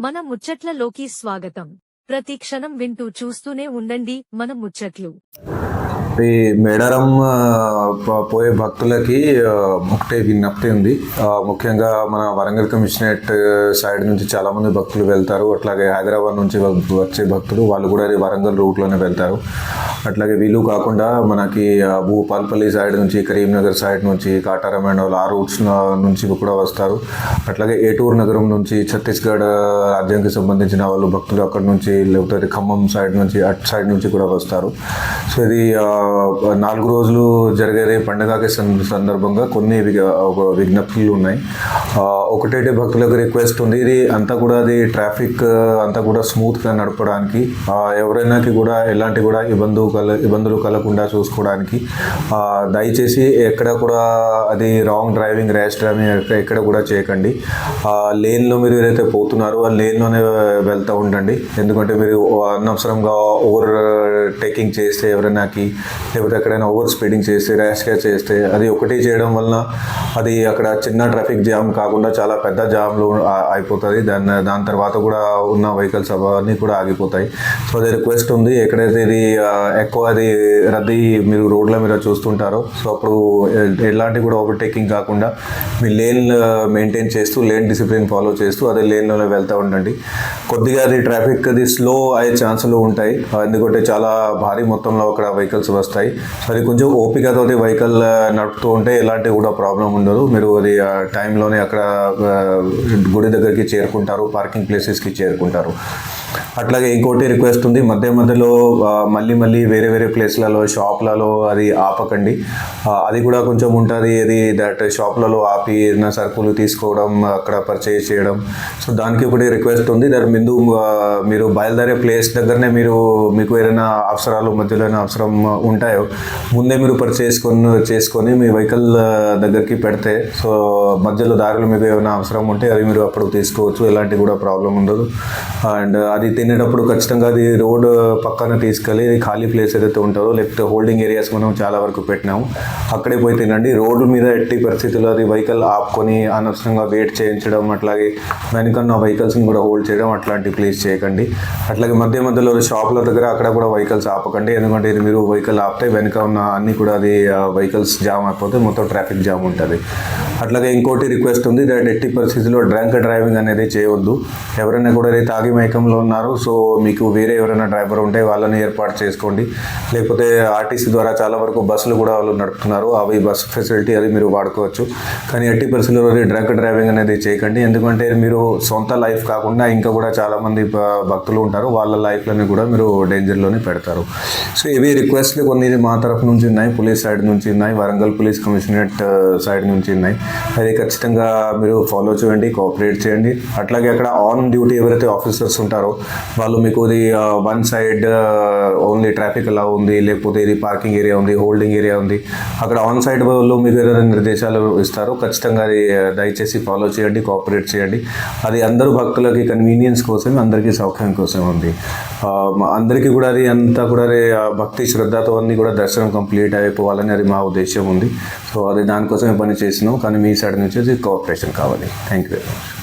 మన ముచ్చట్లలోకి స్వాగతం. ప్రతి క్షణం వింటూ చూస్తూనే ఉండండి మన ముచ్చట్లు. ఈ మేడారం పోయే భక్తులకి ఒకటే విజ్ఞప్తి ఉంది. ముఖ్యంగా మన వరంగల్ కమిషనరేట్ సైడ్ నుంచి చాలా మంది భక్తులు వెళ్తారు. అట్లాగే హైదరాబాద్ నుంచి వచ్చే భక్తులు వాళ్ళు కూడా వరంగల్ రూట్లోనే వెళ్తారు. అట్లాగే వీలు కాకుండా మనకి భూపాల్పల్లి సైడ్ నుంచి కరీంనగర్ సైడ్ నుంచి కాటారమైన ఆ రూట్స్ నుంచి కూడా వస్తారు. అట్లాగే ఏటూరు నగరం నుంచి ఛత్తీస్గఢ్ రాజ్యానికి సంబంధించిన వాళ్ళు భక్తులు అక్కడ నుంచి లేకపోతే ఖమ్మం సైడ్ నుంచి అటు సైడ్ నుంచి కూడా వస్తారు. సో ఇది నాలుగు రోజులు జరిగే పండుగకి సందర్భంగా కొన్ని ఒక విజ్ఞప్తులు ఉన్నాయి. ఒకటే భక్తులకు రిక్వెస్ట్ ఉంది. ఇది అంతా కూడా అది ట్రాఫిక్ అంతా కూడా స్మూత్గా నడపడానికి ఎవరైనాకి కూడా ఎలాంటి కూడా ఇబ్బంది కల ఇబ్బందులు కలగకుండా చూసుకోవడానికి దయచేసి ఎక్కడ కూడా అది రాంగ్ డ్రైవింగ్ ర్యాష్ డ్రైవింగ్ ఎక్కడ కూడా చేయకండి. లేన్లో మీరు ఏదైతే పోతున్నారో ఆ లేన్లోనే వెళ్తూ ఉండండి. ఎందుకంటే మీరు అనవసరంగా ఓవర్ టేకింగ్ చేస్తే ఎవరైనాకి లేకపోతే ఎక్కడైనా ఓవర్ స్పీడింగ్ చేస్తే ర్యాష్గా చేస్తే అది ఒకటి చేయడం వలన అది అక్కడ చిన్న ట్రాఫిక్ జామ్ కాకుండా చాలా పెద్ద జామ్లు అయిపోతుంది. దాని దాని తర్వాత కూడా ఉన్న వెహికల్స్ అవన్నీ కూడా ఆగిపోతాయి. సో అది రిక్వెస్ట్ ఉంది. ఎక్కడైతే ఇది ఎక్కువ అది రద్దీ మీరు రోడ్ల మీద చూస్తుంటారు. సో అప్పుడు ఎలాంటి కూడా ఓవర్టేకింగ్ కాకుండా మీ లేన్ మెయింటైన్ చేస్తూ లేన్ డిసిప్లిన్ ఫాలో చేస్తూ అదే లేన్లోనే వెళ్తూ ఉండండి. కొద్దిగా అది ట్రాఫిక్ అది స్లో అయ్యే ఛాన్సులు ఉంటాయి. ఎందుకంటే చాలా భారీ మొత్తంలో అక్కడ వెహికల్స్ వస్తాయి. సో అది కొంచెం ఓపికతో వెహికల్ నడుపుతూ ఉంటే ఎలాంటి కూడా ప్రాబ్లం ఉండదు. మీరు అది ఆ టైంలోనే అక్కడ గుడి దగ్గరికి చేరుకుంటారు పార్కింగ్ ప్లేసెస్కి చేరుకుంటారు. అట్లాగే ఇంకోటి రిక్వెస్ట్ ఉంది. మధ్య మధ్యలో మళ్ళీ మళ్ళీ వేరే వేరే ప్లేస్లలో షాప్లలో అది ఆపకండి. అది కూడా కొంచెం ఉంటుంది. అది దట్ షాప్లలో ఆపి ఏదైనా సరుకులు తీసుకోవడం అక్కడ పర్చేజ్ చేయడం. సో దానికి ఒకటి రిక్వెస్ట్ ఉంది. దాని ముందు మీరు బయలుదేరే ప్లేస్ దగ్గరనే మీరు మీకు ఏదైనా అవసరాలు మధ్యలో అవసరం ఉంటాయో ముందే మీరు పర్చేస్ చేసుకొని చేసుకొని మీ వెహికల్ దగ్గరికి పెడితే సో మధ్యలో దారిలో మీకు ఏమైనా అవసరం ఉంటే అవి మీరు అప్పుడు తీసుకోవచ్చు. ఎలాంటి కూడా ప్రాబ్లం ఉండదు. అండ్ అది తినేటప్పుడు ఖచ్చితంగా అది రోడ్ పక్కన తీసుకెళ్ళి ఖాళీ ప్లేస్ ఏదైతే ఉంటుందో లేకపోతే హోల్డింగ్ ఏరియాస్ మనం చాలా వరకు పెట్టినాము. అక్కడే పోయి తినండి. రోడ్డు మీద ఎట్టి పరిస్థితుల్లో అది వెహికల్ ఆపుకొని అనవసరంగా వెయిట్ చేయించడం అట్లాగే వెనుకన్న వెహికల్స్ని కూడా హోల్డ్ చేయడం అట్లాంటి ప్లేస్ చేయకండి. అట్లాగే మధ్య మధ్యలో షాపుల దగ్గర అక్కడ కూడా వెహికల్స్ ఆపకండి. ఎందుకంటే ఇది మీరు వెహికల్ ఆపితే వెనుక ఉన్న అన్ని కూడా అది వెహికల్స్ జామ్ అయిపోతే మొత్తం ట్రాఫిక్ జామ్ ఉంటుంది. అట్లాగే ఇంకోటి రిక్వెస్ట్ ఉంది. దట్ ఎట్టి పరిస్థితుల్లో డ్రంక్ డ్రైవింగ్ అనేది చేయవద్దు ఎవరైనా కూడా ఇది తాగి మైకంలో ఉన్నారు. సో మీకు వేరే ఎవరైనా డ్రైవర్ ఉంటే వాళ్ళని ఏర్పాటు చేసుకోండి. లేకపోతే ఆర్టీసీ ద్వారా చాలా వరకు బస్సులు కూడా వాళ్ళు నడుపుతున్నారు. అవి బస్సు ఫెసిలిటీ అది మీరు వాడుకోవచ్చు. కానీ ఎట్టి పరిస్థితుల్లో డ్రంక్ డ్రైవింగ్ అనేది చేయకండి. ఎందుకంటే మీరు సొంత లైఫ్ కాకుండా ఇంకా కూడా చాలామంది భక్తులు ఉంటారు. వాళ్ళ లైఫ్లని కూడా మీరు డేంజర్లోనే పెడతారు. సో ఇవి రిక్వెస్ట్లు కొన్ని మా తరఫు నుంచి ఉన్నాయి. పోలీస్ సైడ్ నుంచి ఉన్నాయి. వరంగల్ పోలీస్ కమిషనరేట్ సైడ్ నుంచి ఉన్నాయి. అది ఖచ్చితంగా మీరు ఫాలో చేయండి కోఆపరేట్ చేయండి. అట్లాగే అక్కడ ఆన్ డ్యూటీ ఎవరైతే ఆఫీసర్స్ ఉంటారో వాళ్ళు మీకు ఇది వన్ సైడ్ ఓన్లీ ట్రాఫిక్ అలా ఉంది లేకపోతే ఇది పార్కింగ్ ఏరియా ఉంది హోల్డింగ్ ఏరియా ఉంది. అక్కడ ఆన్ సైడ్ వాళ్ళు మీకు ఏదైనా నిర్దేశాలు ఇస్తారో ఖచ్చితంగా అది దయచేసి ఫాలో చేయండి కోఆపరేట్ చేయండి. అది అందరూ భక్తులకి కన్వీనియన్స్ కోసం అందరికీ సౌకర్యం కోసం ఉంది. మా- అందరికీ కూడా అది అంతా కూడా అది, భక్తి శ్రద్ధతో అన్ని కూడా దర్శనం కంప్లీట్ అయిపోవాలని అది మా ఉద్దేశం ఉంది. సో అది దానికోసమే పని చేసినాం కానీ మీ సైడ్ నుంచి అది కోఆపరేషన్ కావాలి. Thank you very much